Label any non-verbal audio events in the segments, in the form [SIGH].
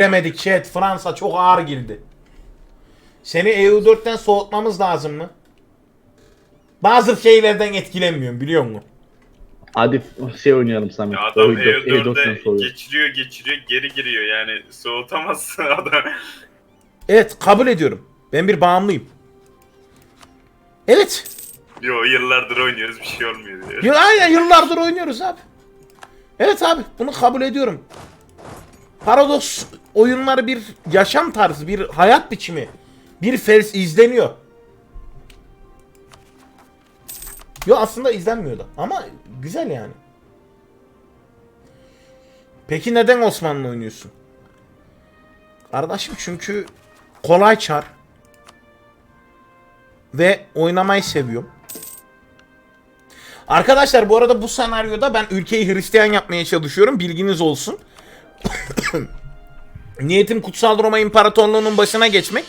Demedik chat. Fransa çok ağır girdi. Seni EU4'ten soğutmamız lazım mı? Bazı şeylerden etkilenmiyorum biliyor musun? Hadi şey oynayalım Samet. Ya adam Oyun- E4'ten E4'de soruyor. geçiriyor geçiriyor geri giriyor yani soğutamazsın [LAUGHS] adam. Evet kabul ediyorum. Ben bir bağımlıyım. Evet. Yo yıllardır oynuyoruz bir şey olmuyor diyor. Ya, aynen yıllardır oynuyoruz abi. Evet abi bunu kabul ediyorum. Paradoks oyunları bir yaşam tarzı, bir hayat biçimi. Bir fels izleniyor. Yo aslında izlenmiyordu ama güzel yani. Peki neden Osmanlı oynuyorsun? Kardeşim çünkü kolay çar. Ve oynamayı seviyorum. Arkadaşlar bu arada bu senaryoda ben ülkeyi Hristiyan yapmaya çalışıyorum. Bilginiz olsun. Niyetim Kutsal Roma İmparatorluğu'nun başına geçmek.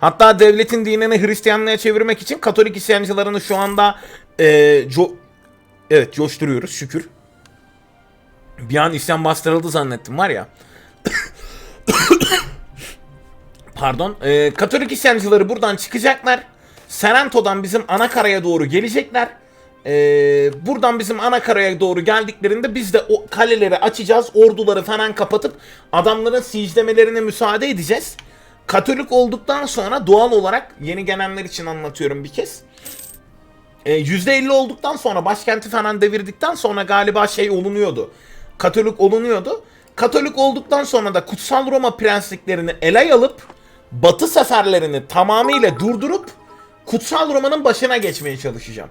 Hatta devletin dinini Hristiyanlığa çevirmek için Katolik isyancılarını şu anda e, co- evet coşturuyoruz şükür. Bir an isyan bastırıldı zannettim var ya. [COUGHS] Pardon. E, Katolik isyancıları buradan çıkacaklar. Serento'dan bizim ana karaya doğru gelecekler. E, buradan bizim ana doğru geldiklerinde biz de o kaleleri açacağız. Orduları falan kapatıp adamların siege'lemelerine müsaade edeceğiz. Katolik olduktan sonra doğal olarak yeni gelenler için anlatıyorum bir kez. E, %50 olduktan sonra başkenti falan devirdikten sonra galiba şey olunuyordu. Katolik olunuyordu. Katolik olduktan sonra da Kutsal Roma prensliklerini ele alıp Batı seferlerini tamamıyla durdurup Kutsal Roma'nın başına geçmeye çalışacağım.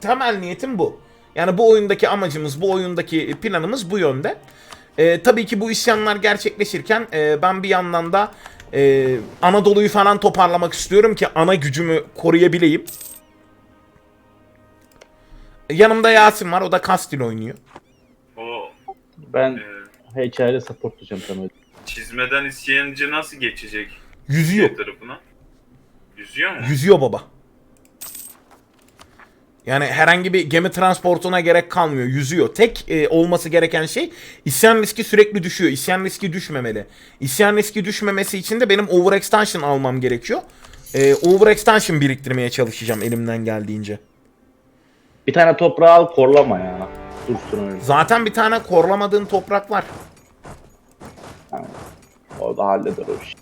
Temel niyetim bu. Yani bu oyundaki amacımız, bu oyundaki planımız bu yönde. Ee, tabii ki bu isyanlar gerçekleşirken e, ben bir yandan da e, Anadolu'yu falan toparlamak istiyorum ki ana gücümü koruyabileyim. Yanımda Yasin var, o da Kastil oynuyor. O Ben e, HCR'e support tutacağım çizmeden isyancı nasıl geçecek Yüzüyor. tarafına? Yüzüyor mu? Yüzüyor baba. Yani herhangi bir gemi transportuna gerek kalmıyor. Yüzüyor. Tek e, olması gereken şey isyan riski sürekli düşüyor. İsyan riski düşmemeli. İsyan riski düşmemesi için de benim overextension almam gerekiyor. E, overextension biriktirmeye çalışacağım elimden geldiğince. Bir tane toprağı al korlama ya. Dursun öyle. Zaten bir tane korlamadığın toprak var. O da halleder o işi.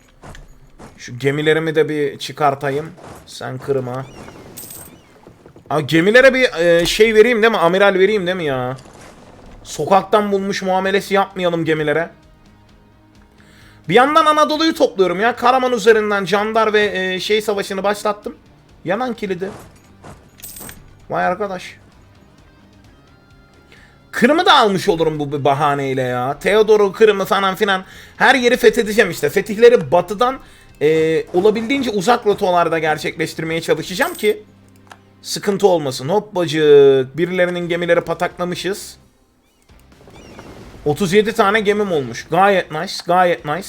Şu gemilerimi de bir çıkartayım. Sen kırma. Aa, gemilere bir e, şey vereyim değil mi? Amiral vereyim değil mi ya? Sokaktan bulmuş muamelesi yapmayalım gemilere. Bir yandan Anadolu'yu topluyorum ya. Karaman üzerinden Candar ve e, şey savaşını başlattım. Yanan kilidi. Vay arkadaş. Kırım'ı da almış olurum bu bir bahaneyle ya. Teodor'u, Kırım'ı falan filan her yeri fethedeceğim işte. Fetihleri batıdan e, olabildiğince uzak rotalarda gerçekleştirmeye çalışacağım ki sıkıntı olmasın. Hoppacık birilerinin gemileri pataklamışız. 37 tane gemim olmuş. Gayet nice, gayet nice.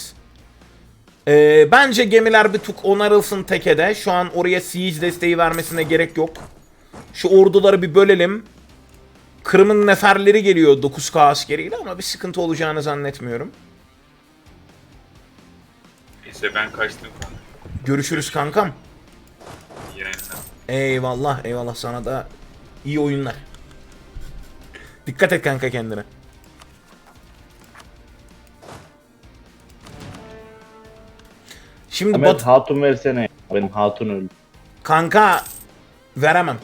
E, bence gemiler bir tık onarılsın tekede. Şu an oraya siege desteği vermesine gerek yok. Şu orduları bir bölelim. Kırım'ın neferleri geliyor 9K askeriyle ama bir sıkıntı olacağını zannetmiyorum. Neyse ben kaçtım kanka. Görüşürüz kankam. Eyvallah eyvallah sana da iyi oyunlar. Dikkat et kanka kendine. Şimdi Bat hatun versene. ya. Benim hatun öldü. kanka veremem.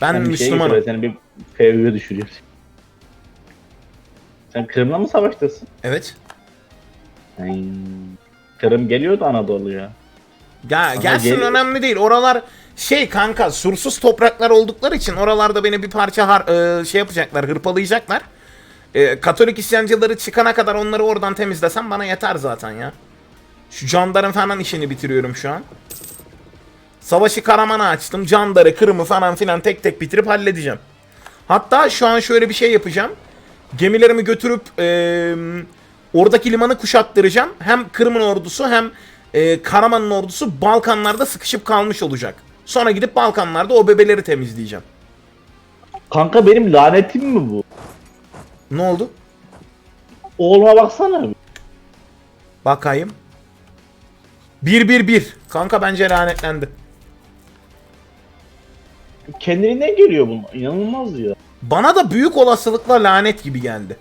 Ben Sen bir şey Müslümanım. getir, Seni bir FV'ye düşürüyor. Sen Kırım'la mı savaştasın? Evet. Ay, Kırım geliyordu Anadolu'ya. Ya gelsin gel- önemli değil. Oralar şey kanka sursuz topraklar oldukları için oralarda beni bir parça har- e, şey yapacaklar, hırpalayacaklar. E, Katolik isyancıları çıkana kadar onları oradan temizlesem bana yeter zaten ya. Şu candarın falan işini bitiriyorum şu an. Savaşı Karaman'a açtım. Candarı, Kırım'ı falan filan tek tek bitirip halledeceğim. Hatta şu an şöyle bir şey yapacağım. Gemilerimi götürüp e, oradaki limanı kuşattıracağım. Hem Kırım'ın ordusu hem e, Karaman'ın ordusu Balkanlarda sıkışıp kalmış olacak. Sonra gidip Balkanlarda o bebeleri temizleyeceğim. Kanka benim lanetim mi bu? Ne oldu? Oğluma baksana. Bakayım. 1-1-1. Kanka bence lanetlendi. Kendiliğinden geliyor bunlar. İnanılmaz ya. Bana da büyük olasılıkla lanet gibi geldi.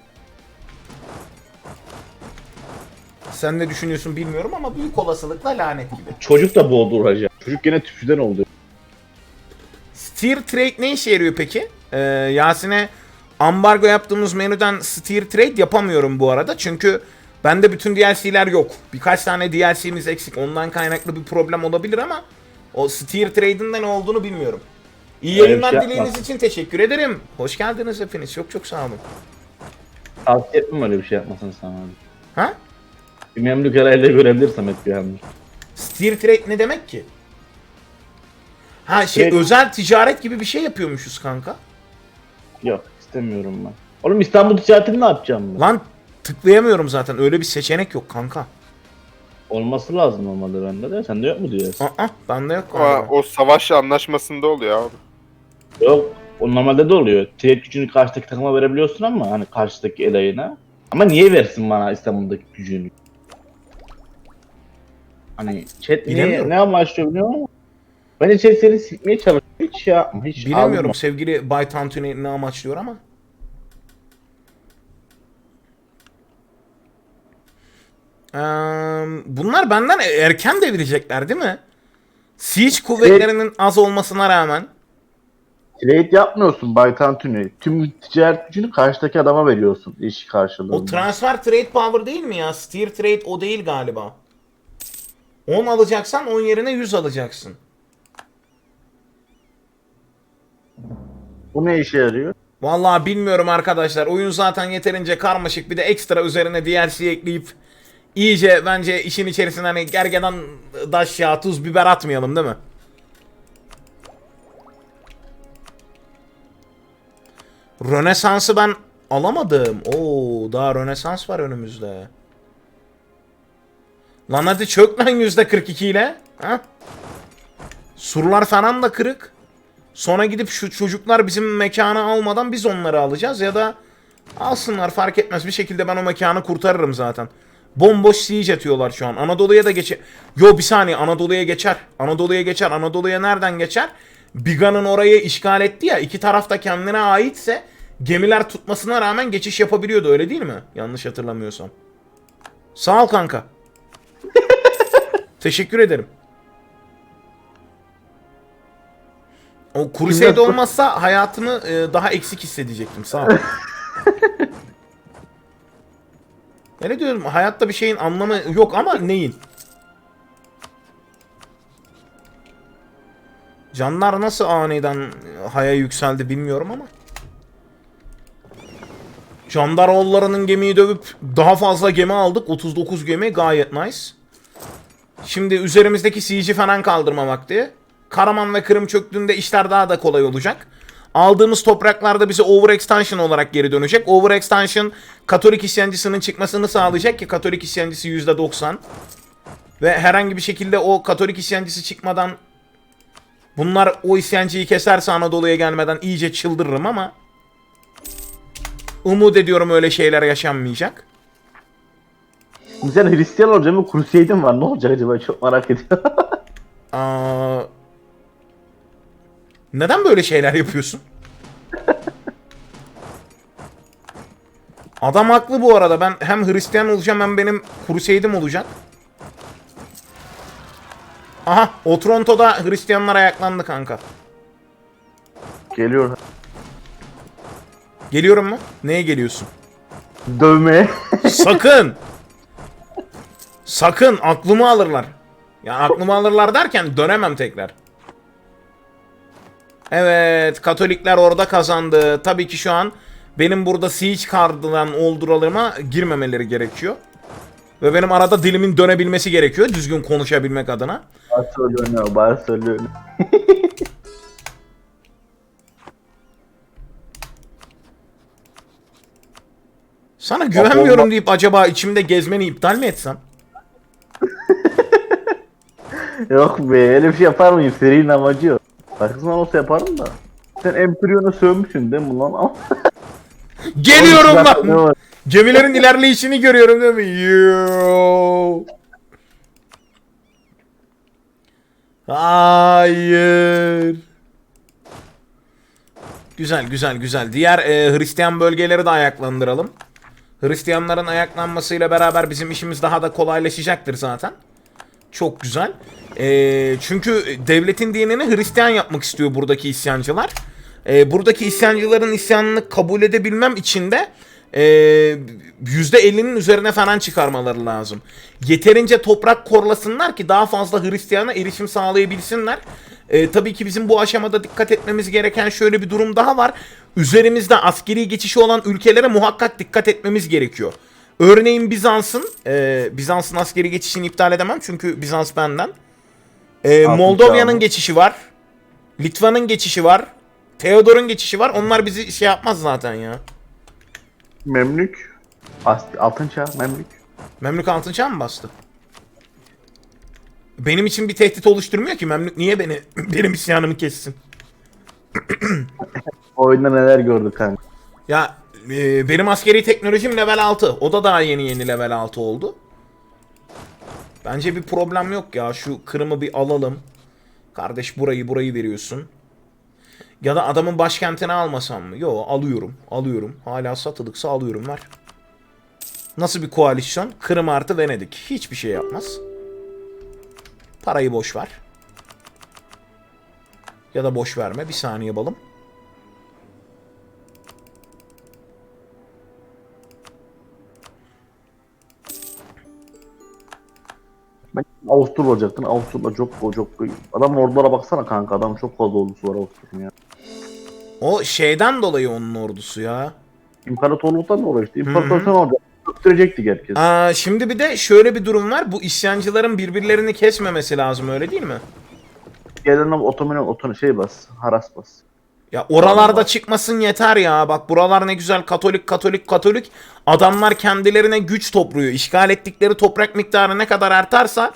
Sen ne düşünüyorsun bilmiyorum ama büyük olasılıkla lanet gibi. Çocuk da boğduracak. Çocuk gene tüpçüden oldu. Steer Trade ne işe yarıyor peki? Ee, Yasin'e ambargo yaptığımız menüden Steer Trade yapamıyorum bu arada. Çünkü bende bütün DLC'ler yok. Birkaç tane DLC'miz eksik. Ondan kaynaklı bir problem olabilir ama o Steer Trade'in de ne olduğunu bilmiyorum. İyi Öyle bir yayınlar şey dileğiniz yapmaz. için teşekkür ederim. Hoş geldiniz hepiniz. Çok çok sağ olun. Tavsiye etmem öyle bir şey yapmasını sana. Ha? Bir memlük herhalde görebilirsem et bir yanlış. Steer Trade ne demek ki? Ha şey Trade- özel ticaret gibi bir şey yapıyormuşuz kanka. Yok istemiyorum ben. Oğlum İstanbul ticaretini ne yapacağım ben? Lan tıklayamıyorum zaten. Öyle bir seçenek yok kanka. Olması lazım normalde bende de. Sende yok mu diyorsun? Aa, bende yok Ama o savaş anlaşmasında oluyor abi. Yok. O normalde de oluyor. Trade gücünü karşıdaki takıma verebiliyorsun ama hani karşıdaki elayına. Ama niye versin bana İstanbul'daki gücünü? Hani chat niye, Bilemiyorum. ne amaçlıyor bilmiyorum ama. Bence chat seni sikmeye çalışıyor. Hiç şey yapma. Hiç Bilemiyorum alma. sevgili Bay Tantuni ne amaçlıyor ama. Eee, bunlar benden erken devirecekler değil mi? Siege kuvvetlerinin az olmasına rağmen. Trade yapmıyorsun Bay Tantuni. Tüm ticaret gücünü karşıdaki adama veriyorsun iş karşılığında. O transfer trade power değil mi ya? Steer trade o değil galiba. 10 alacaksan 10 yerine 100 alacaksın. Bu ne işe yarıyor? Vallahi bilmiyorum arkadaşlar. Oyun zaten yeterince karmaşık. Bir de ekstra üzerine DLC ekleyip iyice bence işin içerisine hani gergedan daş yağı, tuz, biber atmayalım değil mi? Rönesans'ı ben alamadım. Oo, daha Rönesans var önümüzde. Lan hadi çök lan %42 ile. Ha? Surlar falan da kırık. Sonra gidip şu çocuklar bizim mekanı almadan biz onları alacağız ya da alsınlar fark etmez bir şekilde ben o mekanı kurtarırım zaten. Bomboş siege atıyorlar şu an. Anadolu'ya da geçer. Yo bir saniye Anadolu'ya geçer. Anadolu'ya geçer. Anadolu'ya nereden geçer? Biga'nın orayı işgal etti ya. iki taraf da kendine aitse gemiler tutmasına rağmen geçiş yapabiliyordu öyle değil mi? Yanlış hatırlamıyorsam. Sağ ol kanka. [LAUGHS] Teşekkür ederim. O Crusade olmazsa hayatımı e, daha eksik hissedecektim. Sağ ol. [LAUGHS] Ya ne diyorum hayatta bir şeyin anlamı yok ama neyin? Canlar nasıl aniden haya yükseldi bilmiyorum ama. Candaroğullarının gemiyi dövüp daha fazla gemi aldık. 39 gemi gayet nice. Şimdi üzerimizdeki siege'i falan kaldırma vakti. Karaman ve Kırım çöktüğünde işler daha da kolay olacak. Aldığımız topraklarda bize overextension olarak geri dönecek. Overextension Katolik isyancısının çıkmasını sağlayacak ki Katolik isyancısı %90. Ve herhangi bir şekilde o Katolik isyancısı çıkmadan bunlar o isyancıyı keserse Anadolu'ya gelmeden iyice çıldırırım ama umut ediyorum öyle şeyler yaşanmayacak. Sen Hristiyan olacağım mı? Crusade'in var. Ne olacak acaba? Çok merak ediyorum. Aa, neden böyle şeyler yapıyorsun? Adam haklı bu arada. Ben hem Hristiyan olacağım hem benim Crusade'im olacak. Aha, Otronto'da Hristiyanlar ayaklandı kanka. Geliyor. Geliyorum mu? Neye geliyorsun? Dövmeye. Sakın! [LAUGHS] Sakın aklımı alırlar. Ya aklımı alırlar derken dönemem tekrar. Evet, Katolikler orada kazandı. Tabii ki şu an benim burada siege kardılan olduralıma girmemeleri gerekiyor. Ve benim arada dilimin dönebilmesi gerekiyor düzgün konuşabilmek adına. Bari söylüyor [LAUGHS] Sana güvenmiyorum deyip acaba içimde gezmeni iptal mi etsem? [LAUGHS] Yok be öyle bir şey yapar mıyım? Serinin amacı yok. Başkasından olsa yaparım da. Sen Empyreon'u sövmüşsün değil mi lan? [LAUGHS] Geliyorum lan! Gemilerin [LAUGHS] ilerleyişini görüyorum değil mi? Yoo. Hayır. Güzel güzel güzel. Diğer e, Hristiyan bölgeleri de ayaklandıralım. Hristiyanların ayaklanmasıyla beraber bizim işimiz daha da kolaylaşacaktır zaten. Çok güzel. E, çünkü devletin dinini Hristiyan yapmak istiyor buradaki isyancılar. E, buradaki isyancıların isyanını kabul edebilmem için de e, %50'nin üzerine falan çıkarmaları lazım. Yeterince toprak korlasınlar ki daha fazla Hristiyana erişim sağlayabilsinler. E, tabii ki bizim bu aşamada dikkat etmemiz gereken şöyle bir durum daha var. Üzerimizde askeri geçişi olan ülkelere muhakkak dikkat etmemiz gerekiyor. Örneğin Bizans'ın, e, Bizans'ın askeri geçişini iptal edemem çünkü Bizans benden. E, Moldova'nın geçişi var. Litva'nın geçişi var. Theodor'un geçişi var. Onlar bizi şey yapmaz zaten ya. Memlük. Altın çağ, Memlük. Memlük altın çağ mı bastı? Benim için bir tehdit oluşturmuyor ki. Memlük niye beni [CLEARS THROAT] benim isyanımı kessin? [CLEARS THROAT] Oyunda neler gördük kanka. Ya e, benim askeri teknolojim level 6. O da daha yeni yeni level 6 oldu. Bence bir problem yok ya. Şu Kırım'ı bir alalım. Kardeş burayı burayı veriyorsun. Ya da adamın başkentini almasam mı? Yo alıyorum. Alıyorum. Hala satılıksa alıyorum ver. Nasıl bir koalisyon? Kırım artı Venedik. Hiçbir şey yapmaz. Parayı boş ver. Ya da boş verme. Bir saniye balım. Ben Avusturya olacaktın. Avusturya çok çok Adamın ordulara baksana kanka. Adam çok fazla ordusu var Avusturya'nın ya. O şeyden dolayı onun ordusu ya. İmparatorluktan da işte. İmparatorluktan olacak. Öptürecektik herkes. Aa, şimdi bir de şöyle bir durum var. Bu isyancıların birbirlerini kesmemesi lazım öyle değil mi? Gelen otomen otomen şey bas. Haras bas. Ya oralarda Vallahi. çıkmasın yeter ya. Bak buralar ne güzel katolik katolik katolik. Adamlar kendilerine güç topluyor. İşgal ettikleri toprak miktarı ne kadar artarsa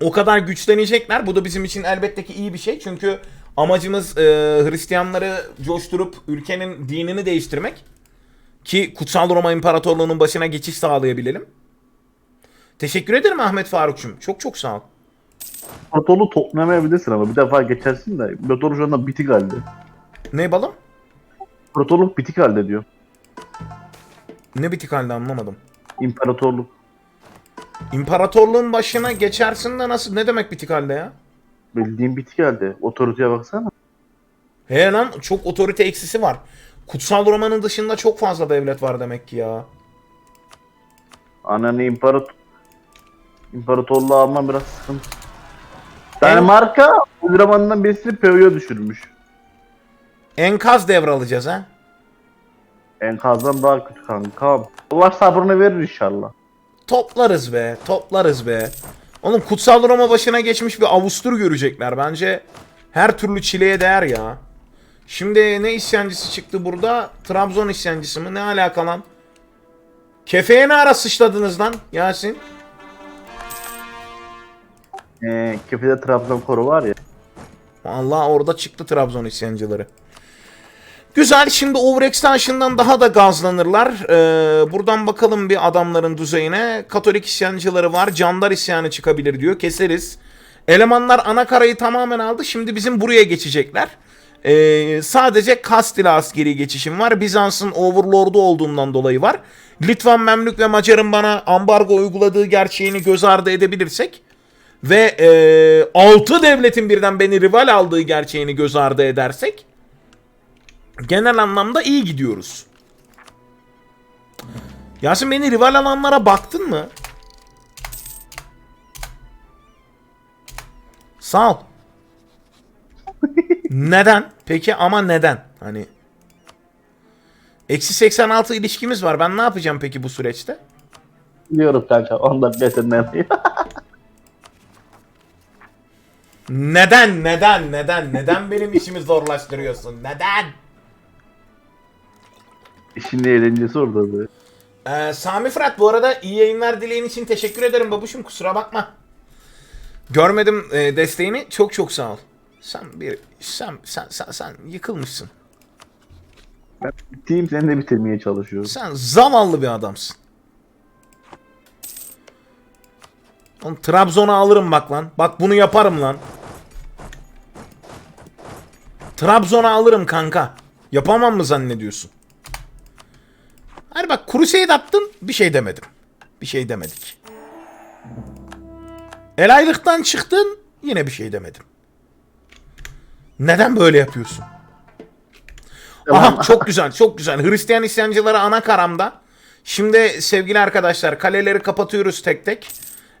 o kadar güçlenecekler. Bu da bizim için elbette ki iyi bir şey. Çünkü amacımız e, Hristiyanları coşturup ülkenin dinini değiştirmek. Ki Kutsal Roma İmparatorluğu'nun başına geçiş sağlayabilelim. Teşekkür ederim Ahmet Faruk'cum. Çok çok sağ ol. İmparatorluğu toplayamayabilirsin ama bir defa geçersin de. İmparatorluk şu anda bitik halde. Ne balım? İmparatorluk bitik halde diyor. Ne bitik halde anlamadım. İmparatorluk. İmparatorluğun başına geçersin de nasıl? Ne demek bitik halde ya? Bildiğin bitik halde. Otoriteye baksana. He lan çok otorite eksisi var. Kutsal Roma'nın dışında çok fazla devlet var demek ki ya. Ananı imparator... İmparatorluğu alman biraz sıkıntı. Danimarka Ultraman'dan birisini PO'ya düşürmüş. Enkaz devralacağız ha. Enkazdan daha kötü kanka. Allah sabrını verir inşallah. Toplarız be, toplarız be. Oğlum Kutsal Roma başına geçmiş bir Avustur görecekler. Bence her türlü çileye değer ya. Şimdi ne isyancısı çıktı burada? Trabzon isyancısı mı? Ne alaka lan? Kefeye ne ara sıçladınız lan Yasin? Ee, Kefede Trabzonsporu var ya. Allah orada çıktı Trabzon isyancıları. Güzel şimdi Overextension'dan daha da gazlanırlar. Ee, buradan bakalım bir adamların düzeyine. Katolik isyancıları var. Candar isyanı çıkabilir diyor. Keseriz. Elemanlar ana karayı tamamen aldı. Şimdi bizim buraya geçecekler. Ee, sadece Kastil askeri geçişim var. Bizans'ın overlord'u olduğundan dolayı var. Litvan, Memlük ve Macar'ın bana ambargo uyguladığı gerçeğini göz ardı edebilirsek ve e, 6 devletin birden beni rival aldığı gerçeğini göz ardı edersek genel anlamda iyi gidiyoruz. Yasin beni rival alanlara baktın mı? Sağ ol. Neden? Peki ama neden? Hani Eksi 86 ilişkimiz var. Ben ne yapacağım peki bu süreçte? Biliyoruz kanka. Ondan beterinden. [LAUGHS] Neden? Neden? Neden? Neden benim işimi zorlaştırıyorsun? Neden? İşin eğlencesi orada. Be. Ee, Sami Fırat bu arada iyi yayınlar dileğin için teşekkür ederim babuşum kusura bakma. Görmedim e, desteğini çok çok sağ ol. Sen bir sen sen sen, sen yıkılmışsın. Team seni de bitirmeye çalışıyor. Sen zavallı bir adamsın. Oğlum Trabzon'u alırım bak lan. Bak bunu yaparım lan. Trabzon'u alırım kanka. Yapamam mı zannediyorsun? Hani bak Crusade attın bir şey demedim. Bir şey demedik. El aylıktan çıktın yine bir şey demedim. Neden böyle yapıyorsun? Aha çok güzel çok güzel. Hristiyan isyancıları ana karamda. Şimdi sevgili arkadaşlar kaleleri kapatıyoruz tek tek.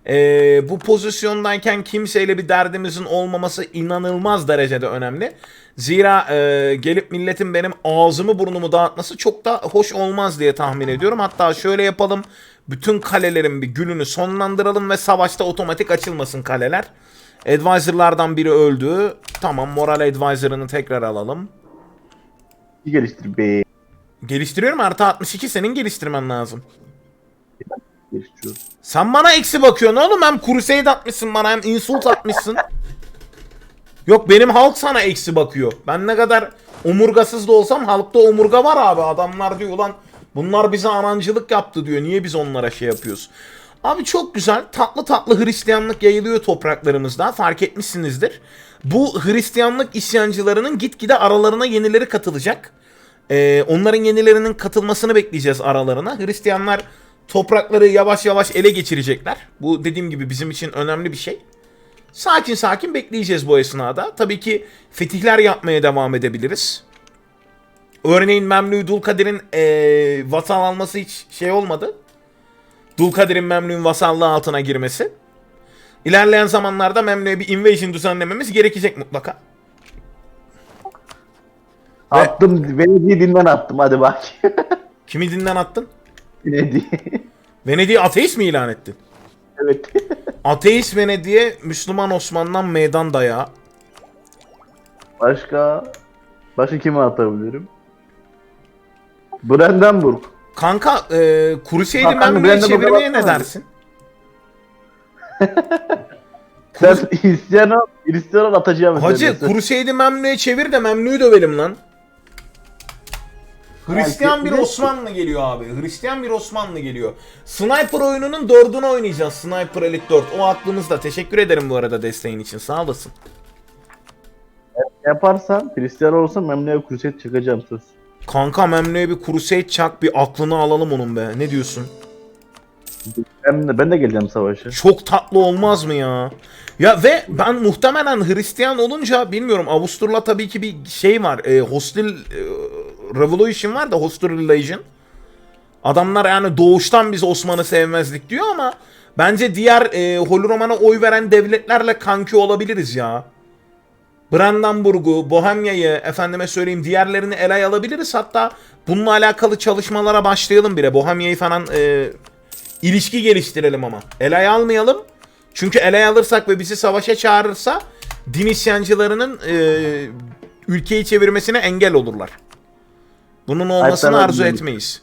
Ee, bu pozisyondayken kimseyle bir derdimizin olmaması inanılmaz derecede önemli. Zira e, gelip milletin benim ağzımı burnumu dağıtması çok da hoş olmaz diye tahmin ediyorum. Hatta şöyle yapalım. Bütün kalelerin bir gününü sonlandıralım ve savaşta otomatik açılmasın kaleler. Advisor'lardan biri öldü. Tamam moral advisor'ını tekrar alalım. Geliştir be. Geliştiriyorum artı 62 senin geliştirmen lazım. Sen bana eksi bakıyorsun oğlum hem crusade atmışsın bana hem insult atmışsın. Yok benim halk sana eksi bakıyor. Ben ne kadar omurgasız da olsam halkta omurga var abi. Adamlar diyor ulan bunlar bize anancılık yaptı diyor. Niye biz onlara şey yapıyoruz? Abi çok güzel tatlı tatlı Hristiyanlık yayılıyor topraklarımızda fark etmişsinizdir. Bu Hristiyanlık isyancılarının gitgide aralarına yenileri katılacak. Ee, onların yenilerinin katılmasını bekleyeceğiz aralarına. Hristiyanlar toprakları yavaş yavaş ele geçirecekler. Bu dediğim gibi bizim için önemli bir şey. Sakin sakin bekleyeceğiz bu esnada. Tabii ki fetihler yapmaya devam edebiliriz. Örneğin Memlü Dulkadir'in ee, vasal alması hiç şey olmadı. Dulkadir'in Memlü'nün vasallığı altına girmesi. İlerleyen zamanlarda Memlü'ye bir invasion düzenlememiz gerekecek mutlaka. Attım. Venedik'i dinden attım hadi bak. [LAUGHS] Kimi dinden attın? Venedik. Venedik'i ateist mi ilan ettin? evet. [LAUGHS] Ateist Venedik'e Müslüman Osman'dan meydan dayağı. Başka? Başka kime atabilirim? Brandenburg. Kanka e, Crusade'i Memlü'ye ben de bu çevirmeye ne dersin? [LAUGHS] Sen ol. Hristiyan ol atacağım. Hacı üzerine. Crusade'i Memlü'ye çevir de Memlü'yü dövelim lan. Hristiyan bir Belki- Osmanlı geliyor abi. Hristiyan bir Osmanlı geliyor. Sniper oyununun dördünü oynayacağız. Sniper Elite 4. O aklınızda. Teşekkür ederim bu arada desteğin için. Sağ olasın. Yaparsan Hristiyan olursan Memlü'ye Crusade çıkacağım söz. Kanka Memlü'ye bir Crusade çak bir aklını alalım onun be. Ne diyorsun? Ben de, ben de geleceğim savaşa. Çok tatlı olmaz mı ya? Ya ve ben muhtemelen Hristiyan olunca bilmiyorum Avusturla tabii ki bir şey var. E, hostil e, revolution var da hostile relation. Adamlar yani doğuştan biz Osman'ı sevmezdik diyor ama bence diğer e, Holy Roman'a oy veren devletlerle kanki olabiliriz ya. Brandenburg'u, Bohemya'yı, efendime söyleyeyim diğerlerini ele alabiliriz. Hatta bununla alakalı çalışmalara başlayalım bile. Bohemya'yı falan e, ilişki geliştirelim ama. Elay almayalım. Çünkü elay alırsak ve bizi savaşa çağırırsa din isyancılarının e, ülkeyi çevirmesine engel olurlar. Bunun olmasını Hatta- arzu etmeyiz.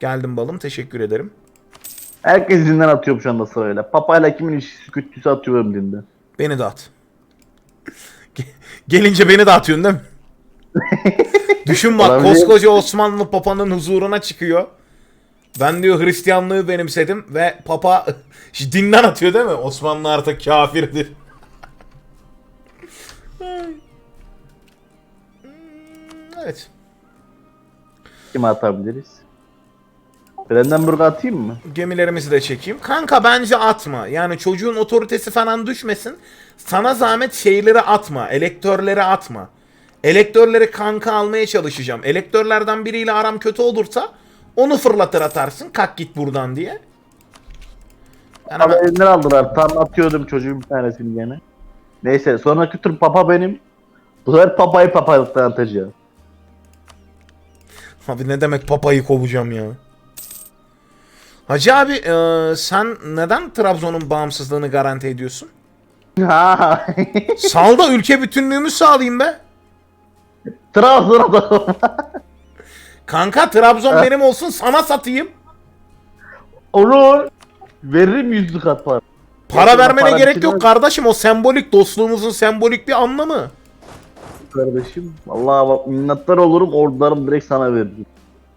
Geldim balım. Teşekkür ederim. Herkes dinden atıyor şu anda sırayla. Papayla kimin ilişkisi kötüyse atıyorum dinden. Beni de at. Ge- Gelince beni de atıyorsun değil mi? [LAUGHS] Düşün bak Olabilir. koskoca Osmanlı papanın huzuruna çıkıyor. Ben diyor Hristiyanlığı benimsedim ve papa [LAUGHS] dinden atıyor değil mi? Osmanlı artık kafirdir. Evet. Kime atabiliriz? Brandenburg'a atayım mı? Gemilerimizi de çekeyim. Kanka bence atma. Yani çocuğun otoritesi falan düşmesin. Sana zahmet şeyleri atma. Elektörleri atma. Elektörleri kanka almaya çalışacağım. Elektörlerden biriyle aram kötü olursa onu fırlatır atarsın. Kalk git buradan diye. Ben Ama hemen- elinden aldılar. Tam atıyordum çocuğun bir tanesini gene. Neyse sonraki tur papa benim. Bu sefer papayı papalıktan atacağım. Abi ne demek papayı kovacağım ya. Hacı abi e, sen neden Trabzon'un bağımsızlığını garanti ediyorsun? Ha. Sal da ülke bütünlüğümü sağlayayım be. Trabzon'a Kanka Trabzon benim olsun sana satayım. Olur. Veririm yüzlü kat para. Para vermene para gerek yok kardeşim o sembolik dostluğumuzun sembolik bir anlamı. kardeşim. Vallahi bak minnettar olurum ordularım direkt sana veririm.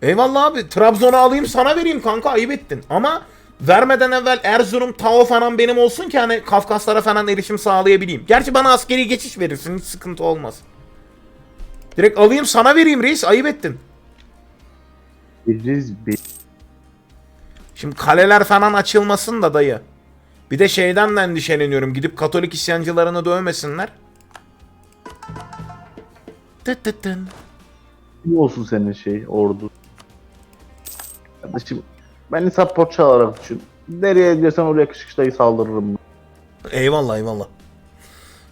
Eyvallah abi. Trabzon'u alayım sana vereyim kanka ayıp ettin. Ama vermeden evvel Erzurum, Tao falan benim olsun ki hani Kafkaslara falan erişim sağlayabileyim. Gerçi bana askeri geçiş verirsin hiç sıkıntı olmaz. Direkt alayım sana vereyim reis ayıp ettin. Veririz bir. Şimdi kaleler falan açılmasın da dayı. Bir de şeyden de endişeleniyorum. Gidip Katolik isyancılarını dövmesinler. Tıt tıt tın. Ne olsun senin şey ordu. Kardeşim beni supportçu olarak düşün. Nereye diyorsan oraya kışkışlayı saldırırım. Eyvallah eyvallah.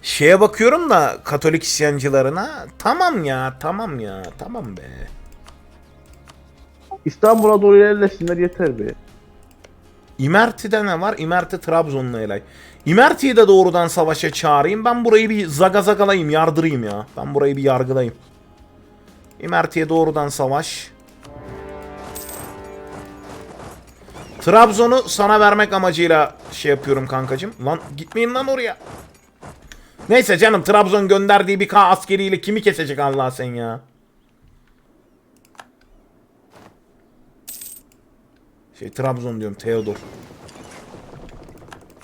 Şeye bakıyorum da Katolik isyancılarına. Tamam ya tamam ya tamam be. İstanbul'a doğru ilerlesinler yeter be. İmerti'de ne var? İmerti Trabzon'la elay. İmerti'yi de doğrudan savaşa çağırayım. Ben burayı bir zagazagalayayım, yardırayım ya. Ben burayı bir yargılayayım. İmerti'ye doğrudan savaş. Trabzon'u sana vermek amacıyla şey yapıyorum kankacım. Lan gitmeyin lan oraya. Neyse canım Trabzon gönderdiği bir K askeriyle kimi kesecek Allah sen ya. Şey Trabzon diyorum Theodor.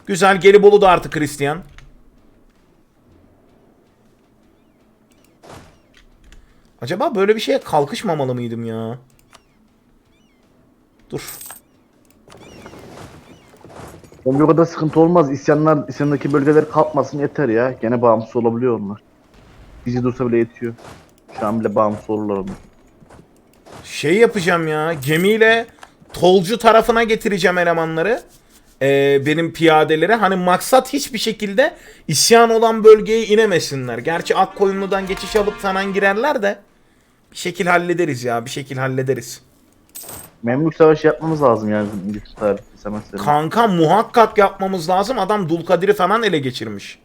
Güzel Gelibolu da artık Hristiyan. Acaba böyle bir şeye kalkışmamalı mıydım ya? Dur. Bence o kadar sıkıntı olmaz. İsyanlar, isyandaki bölgeler kalkmasın yeter ya. Gene bağımsız olabiliyor onlar. Bizi dursa bile yetiyor. Şu an bile bağımsız olurlar onlar. Şey yapacağım ya. Gemiyle tolcu tarafına getireceğim elemanları. Ee, benim piyadeleri. Hani maksat hiçbir şekilde isyan olan bölgeye inemesinler. Gerçi Akkoyunlu'dan geçiş alıp falan girerler de. Bir şekil hallederiz ya. Bir şekil hallederiz. Memlük savaşı yapmamız lazım yani İngiliz tarihçisi mesela. Kanka muhakkak yapmamız lazım. Adam Dulkadir'i falan ele geçirmiş.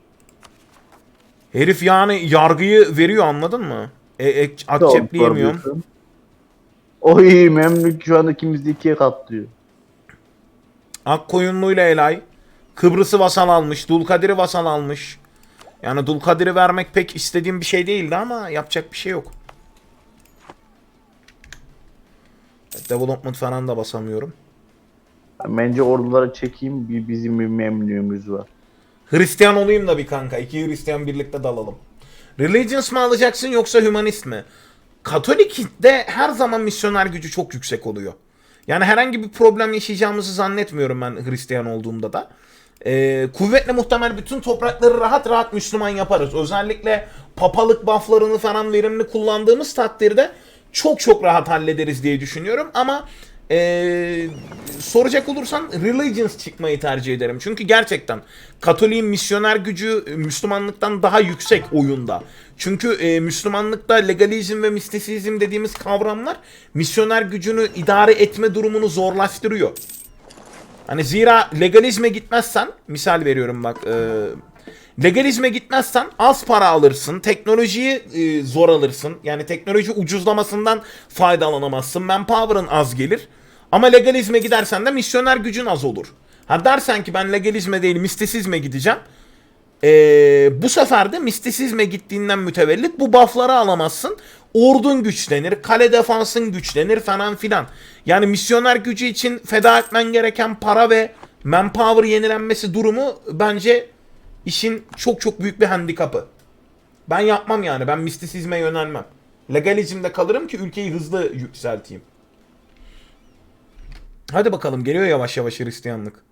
Herif yani yargıyı veriyor anladın mı? E, e, at cepleyemiyorum. Oy Memlük şu anda ikimiz de ikiye katlıyor. Akkoyunlu'yla Elay. Kıbrıs'ı vasal almış. Dulkadir'i vasal almış. Yani Dulkadir'i vermek pek istediğim bir şey değildi ama yapacak bir şey yok. Development falan da basamıyorum. Bence orduları çekeyim bir bizim bir memnunumuz var. Hristiyan olayım da bir kanka. İki Hristiyan birlikte dalalım. Religions mı alacaksın yoksa humanist mi? Katolik'te her zaman misyoner gücü çok yüksek oluyor. Yani herhangi bir problem yaşayacağımızı zannetmiyorum ben Hristiyan olduğumda da. Ee, kuvvetle muhtemel bütün toprakları rahat rahat Müslüman yaparız. Özellikle papalık bufflarını falan verimli kullandığımız takdirde çok çok rahat hallederiz diye düşünüyorum. Ama ee, soracak olursan Religions çıkmayı tercih ederim. Çünkü gerçekten Katolik'in misyoner gücü e, Müslümanlıktan daha yüksek oyunda. Çünkü e, Müslümanlıkta legalizm ve mistisizm dediğimiz kavramlar misyoner gücünü idare etme durumunu zorlaştırıyor. Hani zira legalizme gitmezsen, misal veriyorum bak, e, legalizme gitmezsen az para alırsın, teknolojiyi e, zor alırsın. Yani teknoloji ucuzlamasından faydalanamazsın, manpower'ın az gelir. Ama legalizme gidersen de misyoner gücün az olur. Ha dersen ki ben legalizme değil mistisizme gideceğim. Ee, bu sefer de mistisizme gittiğinden mütevellit bu buffları alamazsın. Ordun güçlenir, kale defansın güçlenir falan filan. Yani misyoner gücü için feda etmen gereken para ve manpower yenilenmesi durumu bence işin çok çok büyük bir handikapı. Ben yapmam yani. Ben mistisizme yönelmem. Legalizmde kalırım ki ülkeyi hızlı yükselteyim. Hadi bakalım geliyor yavaş yavaş Hristiyanlık.